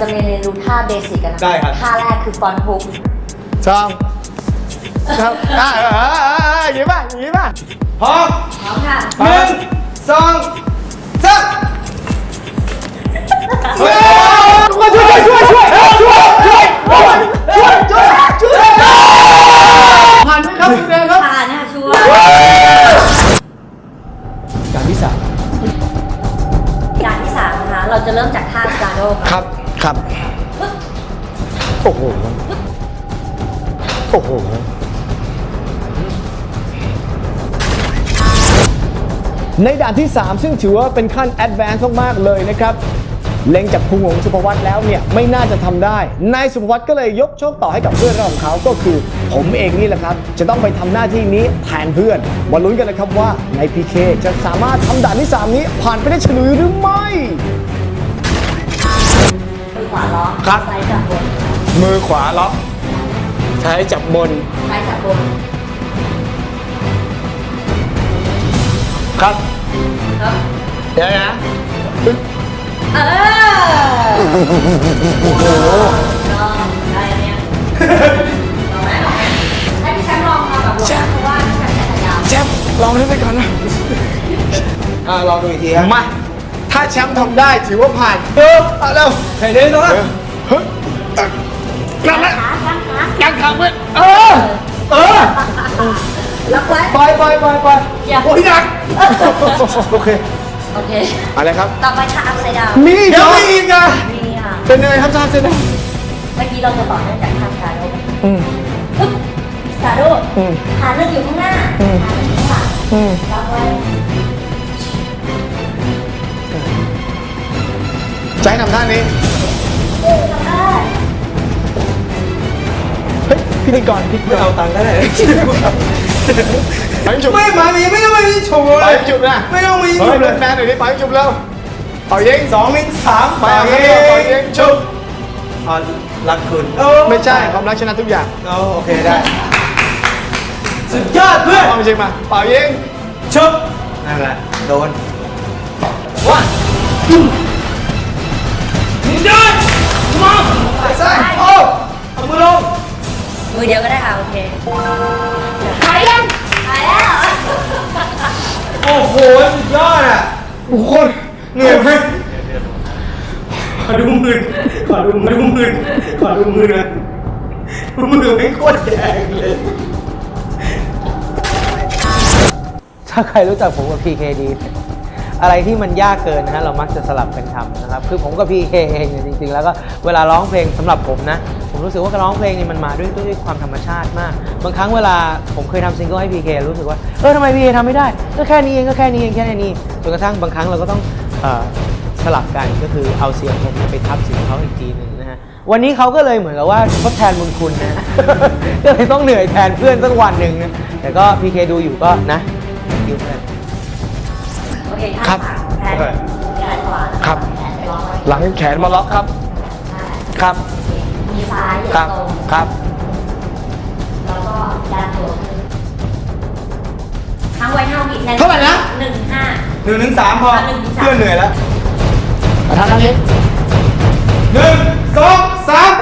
เราจะเรียนรู้ท่าเบสิกกันนะะได้ครับ ท่าแรกคือฟอนฮุกสองครับอ่าเออเออเออเอออย่างนี้ป่ะอย่างนี้ป่ะพร้อมพร้อมค่ะหนึ่งสองสามมาช่วยช่วยช่วยช่วยช่วยช่วยช่วยช่วยช่วยช่วยผ่านไหมครับคุณแดงครับ ผ่านค่ะชัวร์การที่สามการที่สามนะคะเราจะเริ่มจากท่าสตาร์โดครับ ครับ โอ้โห โอ้โห ในด่านที่ 3 ซึ่งถือว่าเป็นขั้นแอด a n c e มาก ๆ เลยนะครับ เล็งจากพุงของสุภวัตแล้วเนี่ยไม่น่าจะทำได้ นายสุภวัตก็เลยยกโชคต่อให้กับเพื่อนของเขาก็คือ ผมเองนี่แหละครับ จะต้องไปทำหน้าที่นี้แทนเพื่อน มาลุ้นกันนะครับว่าใน PK จะสามารถทำด่านที่ 3 นี้ผ่านไปได้ฉลุยหรือไม่ ขวาล็อกครับ ซ้ายจับบนมือขวาล็อกใช้จับบนซ้ายจับบนครับครับเดี๋ยวนะเออโอ้โหลองได้เนี่ยลองไหมลองไหมให้พี่แชมป์ลองทำกับลงเพราะว่าพี่แชมป์ใช้ขายาวแชมป์ลองเล่นไปก่อนนะอ่าลองดูอีกทีครับมา ถ้าแชมป์ทำได้ถือว่าผ่านเออเอาเร็วเฮ้ยเดินตรงนั้นเฮ้ยนั่นแหละขาขาขายังทำเว้ยเออเออล็อกไว้ไปไปไปไปอย่า โอ้ยหนักโอเคโอเค อะไรครับ ต่อไปท่าอัพไซด์ดาวมีเดี๋ยวมีอีกอะนี่ค่ะ เป็นยังไงครับจานเซนเมื่อกี้เราจะต่อเนื่องจากท่าสตาร์โดอืมปึ๊บสตาร์โดอืมขาหนึ่งอยู่ข้างหน้าอืมขาหนึ่งอยู่ข้างหลังอืมล็อกไว้ ใจนำท่านี้ทำได้เฮ้ยพิธีกรพิธีกไม่รเอาตังค์ก็ได้ไปจุบไม่มามีไม่ต้องมาที่โชว์ไปเลยจุบนะไม่ต้องมีเฮ้ยเป็นแมนหน่อยดิไปจุบแล้วเอายิงสองลิงสามไปเอายิงเอายิงจุบอ่ารักคุณไม่ใช่ความรักชนะทุกอย่างเอาโอเคได้ สุดยอดเพื่อน เอาจริงมาเป่ายิงชุบนั่นแหละ โดนวัน ได้มาใส่โอ้เอามือลงมือเดียวก็ได้ค่ะ โอเคหายยังหายแล้ว โอ้โห สุดยอดอะทุกคนเหนื่อยไหมขอดูมือขอดูมือดูมือขอดูมือหนะมือไม่โคตรแดงเลย ถ้าใครรู้จักผมกับ PK ดี อะไรที่มันยากเกินนะฮะเรามักจะสลับกันทำนะครับคือผมกับ PK เองเนี่ยจริงๆ แล้วก็เวลาร้องเพลงสำหรับผมนะผมรู้สึกว่าการร้องเพลงนี่มันมาด้วยด้วยความธรรมชาติมาก บางครั้งเวลาผมเคยทำซิงเกิลให้ PK รู้สึกว่าเออทำไม PK ทำไม่ได้ก็แค่นี้เองก็แค่นี้เองแค่นี้จนกระทั่งบางครั้งเราก็ต้องสลับกันก็คือเอาเสียงผมไปทับเสียงเขาอีกทีหนึ่งนะฮะวันนี้เขาก็เลยเหมือนกับว่าทดแทนบุญคุณนะก็เลยต้องเหนื่อยแทนเพื่อนสักวันหนึ่งนะแต่ก็ PK ดูอยู่ก็นะยืมเพื่อน โอเคครัท่าบขาแขนแขนขวาครับแขนไปล็อกไว้หลังแขนมาล็อกครับ ครับมือซ้ายเหยียครับตรงครับ แล้วก็ดันตัวขึ้นทั้งไว้เท่าวิแทนเท่าไหร่นะหนึ่งห้าหนึ่งถึงสามพออะหนึ่งถึงสามเพื่อนเหนื่อยแล้วท่านั้นนี้หนึ่งสองสาม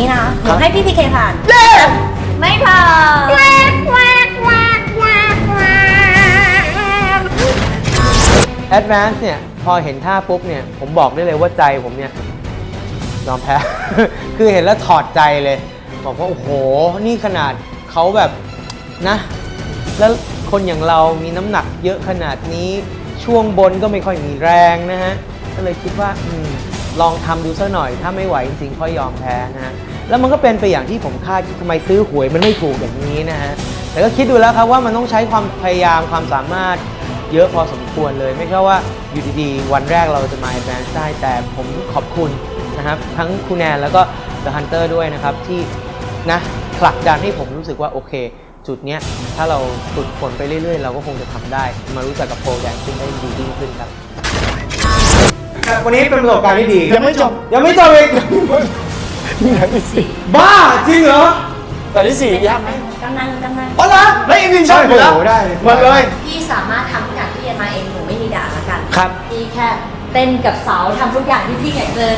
นนี้นะหนูให้พี่พีเคผ่านไม่ผ่านแอด a n c e เนี่ย พอเห็นท่าปุ๊บเนี่ย ผมบอกได้เลยว่าใจผมเนี่ยยอมแพ้ คือเห็นแล้วถอดใจเลย บอกว่า โอ้โห นี่ขนาดเขาแบบนะ แล้วคนอย่างเรามีน้ำหนักเยอะขนาดนี้ ช่วงบนก็ไม่ค่อยมีแรงนะฮะ ก็เลยคิดว่าอมลองทำดูซะหน่อย ถ้าไม่ไหวจริงๆค่อยยอมแพ้นะฮะ แล้วมันก็เป็นไปอย่างที่ผมคาดทำไมซื้อหวยมันไม่ถูกอย่างนี้นะฮะแต่ก็คิดดูแล้วครับว่ามันต้องใช้ความพยายามความสามารถเยอะพอสมควรเลย ไม่ใช่ว่าอยู่ดีๆ วันแรกเราจะมา advance ได้แต่ผมขอบคุณนะครับ ทั้งคุณแนนแล้วก็ The Hunter ด้วยนะครับ ที่นะผลักดันให้ผมรู้สึกว่าโอเค จุดเนี้ยถ้าเราฝึกฝนไปเรื่อยๆ เราก็คงจะทำได้ มารู้จักกับโปรแดนซิ่งได้ดียิ่งขึ้นครับ วันนี้เป็นประสบการณ์ที่ดี ยังไม่จบ ยังไม่จบอีก นี่ไหนอีกสิบ้าจริงเหรอด่านที่สี่ยากไหมกำลังกำลังอ๋อเหรอแล้วอีกหนึ่งช่องอยู่แล้วโอ้โหได้มาเลยพี่สามารถทำทุกอย่างที่เรียนมาเองหนูไม่มีด่าละกันครับพี่แค่เต้นกับเสาทำทุกอย่างที่พี่อยากเจอ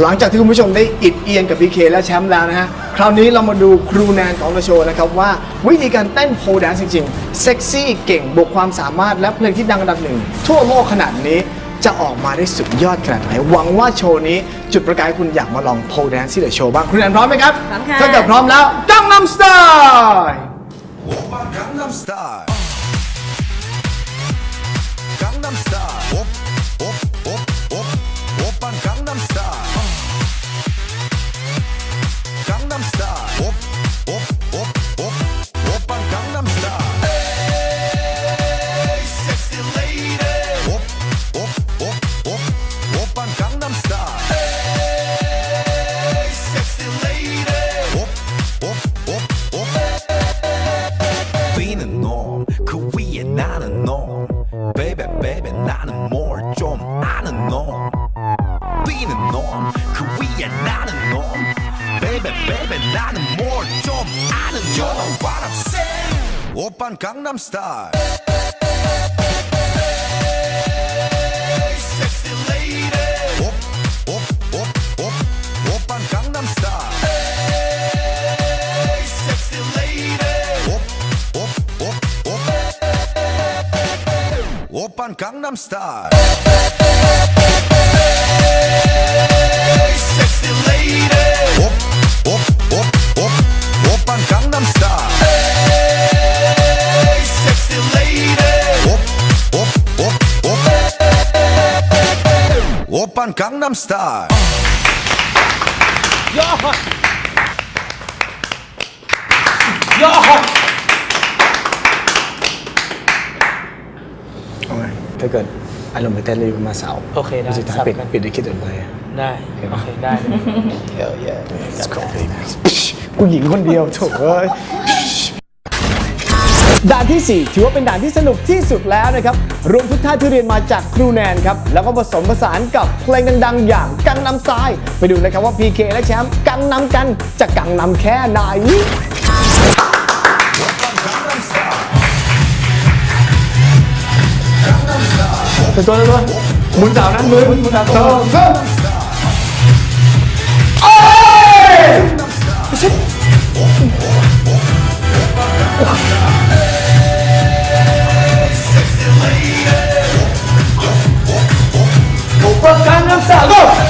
หลังจากที่คุณผู้ชมได้อิดเอียนกับพีเคและแชมป์แล้วนะฮะ คราวนี้เรามาดูครูแนนของเราโชว์นะครับว่าวิธีการเต้นโพลแดนซ์จริงๆ เซ็กซี่เก่งบวกความสามารถและเพลงที่ดังอันดับหนึ่ง ทั่วโลกขนาดนี้ จะออกมาได้สุดยอดขนาดไหน หวังว่าโชว์นี้จุดประกายคุณอยากมาลองโพลแดนซ์ที่เดอะโชว์บ้างครูแนนพร้อมไหมครับพร้อมค่ะ ถ้าเกิดพร้อมแล้วกังนำสไตล์ Gangnam Style. 오빤 강남 스타일. Sexy lady. 옵, 옵, 옵, 옵, 오빤 강남 스타일. Sexy lady. 옵, 옵, 옵, 옵. 오빤 강남 스타일. Sexy lady. กังนัมสไตล์ยอดยอดเอาไถ้าเกิดอารมณ์ไปเต้นเลยมาสาวโอเคได้สุดท้ปิดปิดด้คิดอื่นไปได้โอเคได้เยอะเยอะผู้หญิงคนเดียวถูกเลย ด่านที่ 4 ถือว่าเป็นด่านที่สนุกที่สุดแล้วนะครับรวมทุกท่าที่เรียนมาจากครูแนนครับแล้วก็ผสมผสานกับเพลงดัง ๆ อย่างกังนำทราย ไปดูเลยครับว่า PK และแชมป์กังนำกันจะกังนำแค่ไหนเป็นตัวตัวหมุนสาวนั้นมือหมุนสาวตัวเพิ่มโอ้ย ก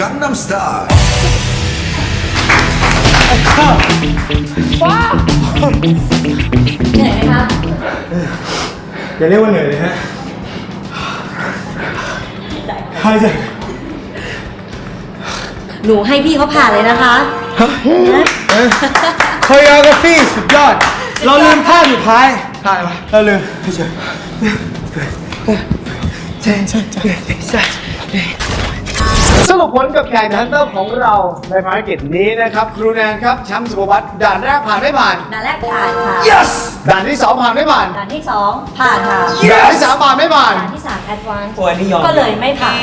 กังนัมสไตล์ว้าวเหนื่อยไหมคะอย่าเรียกว่าเหนื่อยเลยฮะหายใจหนูให้พี่เขาผ่านเลยนะคะ คอริโอกรฟีสุดยอด เราลืมท่าสุดท้ายท่าอะไระเราลืมใช่ใช่ใช่ใช่ สรุปผลกับแข่งฮันเตอร์ของเราในภารกิจนี้นะครับครูแนนครับแชมป์สุภวัตด่านแรกผ่านไม่ผ่าน ด่านแรกผ่านค่ะ yes ด่านที่2ผ่านไม่ผ่าน ด่านที่สองผ่านค่ะ ด่านที่3ผ่านไม่ผ่าน ด่านที่สามแอดวานซ์โอ้ยอันนี้ยอม ก็เลยไม่ผ่าน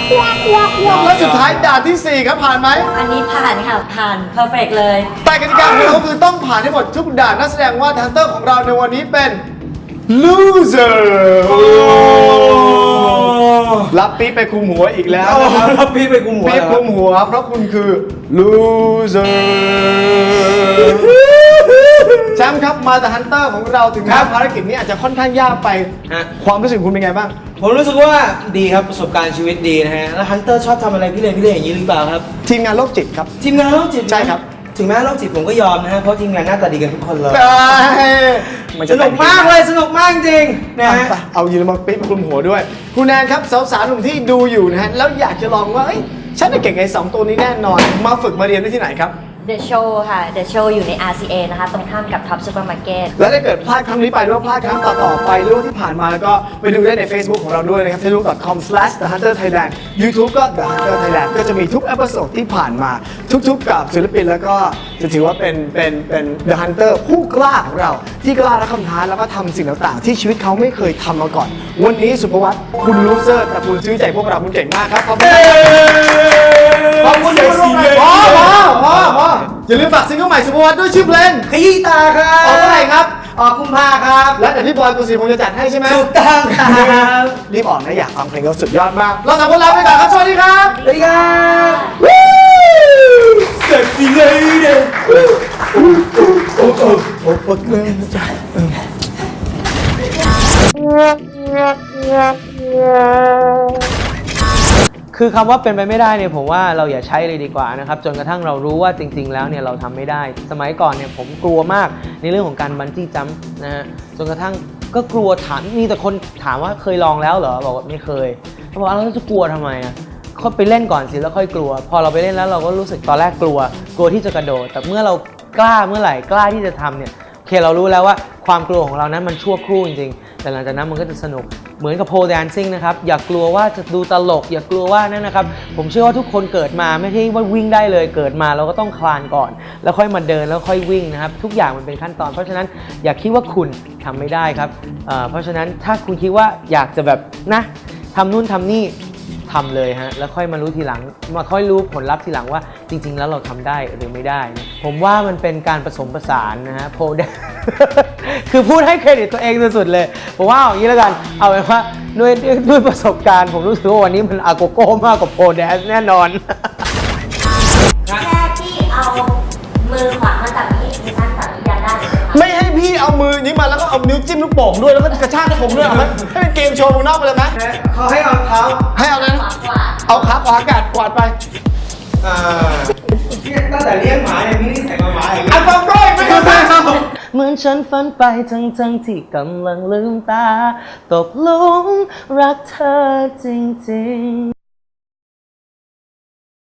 และสุดท้ายด่านที่4ครับผ่านไหม อันนี้ผ่านค่ะ ผ่านเพอร์เฟกเลย แต่กติกาของเราคือต้องผ่านให้หมดทุกด่านนั่นแสดงว่าฮันเตอร์ของเราในวันนี้เป็น loser รับปี๊บไปคุมหัวอีกแล้วเอานะครับครับพี่ไปกุมหัวปี๊บคุมหัว เพราะคุณคือ loser แชมป์ครับมาแต่ฮันเตอร์ของเราถึงแม้ภารกิจนี้อาจจะค่อนข้างยากไป ฮะ ความรู้สึกคุณเป็นไงบ้าง ผมรู้สึกว่าดีครับประสบการณ์ชีวิตดีนะฮะ แล้วฮันเตอร์ชอบทำอะไรพี่เลยพี่เลยอย่างนี้หรือเปล่าครับ ทีมงานโรคจิตครับ ทีมงานโรคจิตนะใช่ครับ ถึงแม้โรคจิตผมก็ยอมนะฮะเพราะทีมงานหน้าตาดีกันทุกคนเลยมันสจะนุกมากเลยสนุกมากจริงนะไปฮะไปเอายีนมาปิ๊บมาคลุมหัวด้วย คุณแนนครับสาวๆหนุ่มที่ดูอยู่นะฮะ แล้วอยากจะลองว่าเอ้ยฉันจะเก่งไอ้สองตัวนี้แน่นอน มาฝึกมาเรียนได้ที่ไหนครับ The Show ค่ะ The Show อยู่ใน RCA นะคะ ตรงข้ามกับ Top Supermarket และถ้าเกิดพลาดครั้งนี้ไปหรือว่าพลาดครั้งต่อๆไปหรือว่าที่ผ่านมาแล้วก็ไปดูได้ใน Facebook ของเราด้วยนะครับ facebook.com/thehunterthailand YouTube ก็ The Hunter Thailand ก็จะมีทุกเอพิโซดที่ผ่านมา ทุกๆ กับศิลปินแล้วก็จะถือว่าเป็นเป็นเป็น The Hunter ผู้กล้าของเรา ที่กล้ารับคำท้าแล้วก็ทำสิ่งต่างๆ ที่ชีวิตเขาไม่เคยทำมาก่อน วันนี้สุภวัตคุณลูเซอร์แต่คุณซื้อใจพวกเราคุณเก่งมากครับขอบคุณครับขอบคุณที่มาร่วมงานพอพอพอพออย่าลืมฝากซิงเกิลใหม่สุภวัตด้วยชื่อเพลงขยี้ตาครับ ออกเมื่อไหร่ครับ ออกกุมภาครับและเดี๋ยวพี่บอยกุศิพงศ์จะจัดให้ใช่ไหมถูกต้องครับรีบออกนะอยากฟังเพลงเขาสุดยอดมาก เราสองคนลาไปก่อนครับสวัสดีครับสวัสดีครับเซ็กซี่เลยเด็ก คือคำว่าเป็นไปไม่ได้เนี่ยผมว่าเราอย่าใช้เลยดีกว่านะครับจนกระทั่งเรารู้ว่าจริง ๆ แล้วเนี่ยเราทำไม่ได้ สมัยก่อนเนี่ยผมกลัวมากในเรื่องของการบันจี้จัมป์นะฮะจนกระทั่งก็กลัวถามมีแต่คนถามว่าเคยลองแล้วเหรอบอกว่าไม่เคยเขาบอกว่าแล้วจะกลัวทำไมอะเขาไปเล่นก่อนสิแล้วค่อยกลัว พอเราไปเล่นแล้วเราก็รู้สึกตอนแรกกลัว กลัวที่จะกระโดด แต่เมื่อเรากล้าเมื่อไหร่กล้าที่จะทำเนี่ยโอเคเรารู้แล้วว่าความกลัวของเรานั้นมันชั่วครู่จริง แต่หลังจากนั้นมันก็จะสนุกเหมือนกับโพแดนซิ่งนะครับอย่ากลัวว่าจะดูตลก อย่ากลัวว่านั่นนะครับ ผมเชื่อว่าทุกคนเกิดมาไม่ใช่ว่าวิ่งได้เลยเกิดมาเราก็ต้องคลานก่อน แล้วค่อยมาเดินแล้วค่อยวิ่งนะครับ ทุกอย่างมันเป็นขั้นตอน เพราะฉะนั้นอย่าคิดว่าคุณทำไม่ได้ครับเพราะฉะนั้นถ้าคุณคิดว่าอยากจะแบบนะทำนู่นทำนี่ทำเลยฮะแล้วค่อยมารู้ทีหลังมาค่อยรู้ผลลัพธ์ทีหลังว่าจริง ๆ แล้วเราทำได้หรือไม่ได้นะ ผมว่ามันเป็นการผสมผสานนะฮะโพแดคือพูดให้เครดิตตัวเองสุดๆเลย ผมว่าเอาอย่างนี้แล้วกัน เอาเป็นว่าด้วยด้วยด้วยประสบการณ์ ผมรู้สึกว่าวันนี้มันอาโกโก้มากกว่าโพแดนแน่นอน แค่ที่เอามือขวามาจับนี้ดิฉันจับนี้ยันได้เลยค่ะไม่ให้พี่เอามือนี้มาแล้วก็เอานิ้วจิ้มลูกโป่งด้วยแล้วก็กระชากผมด้วยเอาไหมให้เป็นเกมโชว์มึงนอกไปเลยไหมเขาให้เอาเท้าให้เอานั้นขวากว่าเอาขาขวาอากาศกวาดไปอ่า ตั้งแต่เลี้ยงหมาเนี่ยมีนิสัยกับหมาอย่างนี้นฟังด้วยไม่เข้าใจครับเหมือนฉันฝันไปทั้งทั้งๆที่กำลังลืมตา ตกหลุมรักเธอจริงๆ